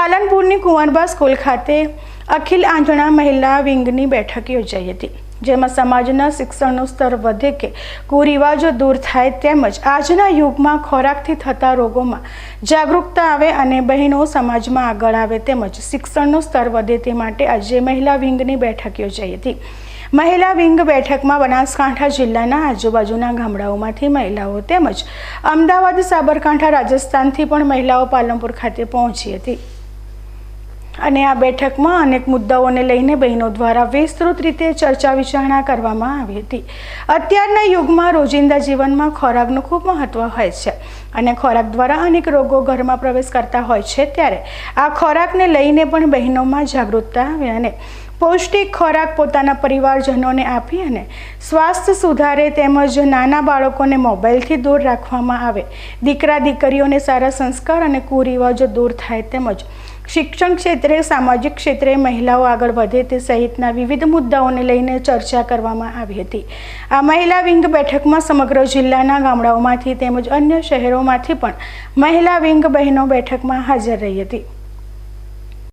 પાલનપુરની Kunvarba school ખાતે અખિલ આંધણા મહિલા વિંગની બેઠક યોજાઈ હતી, જેમાં સમાજના શિક્ષણનું સ્તર વધે કે કુરિવાજો દૂર થાય તેમજ આજના યુગમાં ખોરાકથી થતા રોગોમાં જાગૃતતા આવે અને બહેનો સમાજમાં આગળ આવે તેમજ શિક્ષણનું સ્તર વધે તે માટે આજે મહિલા વિંગની બેઠક યોજાઈ હતી. મહિલા વિંગ બેઠકમાં બનાસકાંઠા જિલ્લાના આજુબાજુના ગામડાઓમાંથી મહિલાઓ તેમજ અમદાવાદ સાબરકાંઠા રાજસ્થાનથી પણ મહિલાઓ પાલનપુર ખાતે પહોંચી હતી. અને આ બેઠકમાં અનેક મુદ્દાઓને લઈને બહેનો દ્વારા વિસ્તૃત રીતે ચર્ચા વિચારણા કરવામાં આવી હતી. અત્યારના યુગમાં રોજિંદા જીવનમાં ખોરાકનું ખૂબ મહત્ત્વ હોય છે અને ખોરાક દ્વારા અનેક રોગો ઘરમાં પ્રવેશ કરતા હોય છે ત્યારે આ ખોરાકને લઈને પણ બહેનોમાં જાગૃતતા આવે અને પૌષ્ટિક ખોરાક પોતાના પરિવારજનોને આપી અને સ્વાસ્થ્ય સુધારે તેમજ નાના બાળકોને મોબાઈલથી દૂર રાખવામાં આવે. દીકરા દીકરીઓને સારા સંસ્કાર અને કુરિવાજો દૂર થાય તેમજ શિક્ષણ ક્ષેત્રે, સામાજિક ક્ષેત્રે મહિલાઓ આગળ વધે તે સહિતના વિવિધ મુદ્દાઓને લઈને ચર્ચા કરવામાં આવી હતી. આ મહિલા વિંગ બેઠકમાં સમગ્ર જિલ્લાના ગામડાઓમાંથી તેમજ અન્ય શહેરોમાંથી પણ મહિલા વિંગ બહેનો બેઠકમાં હાજર રહી હતી.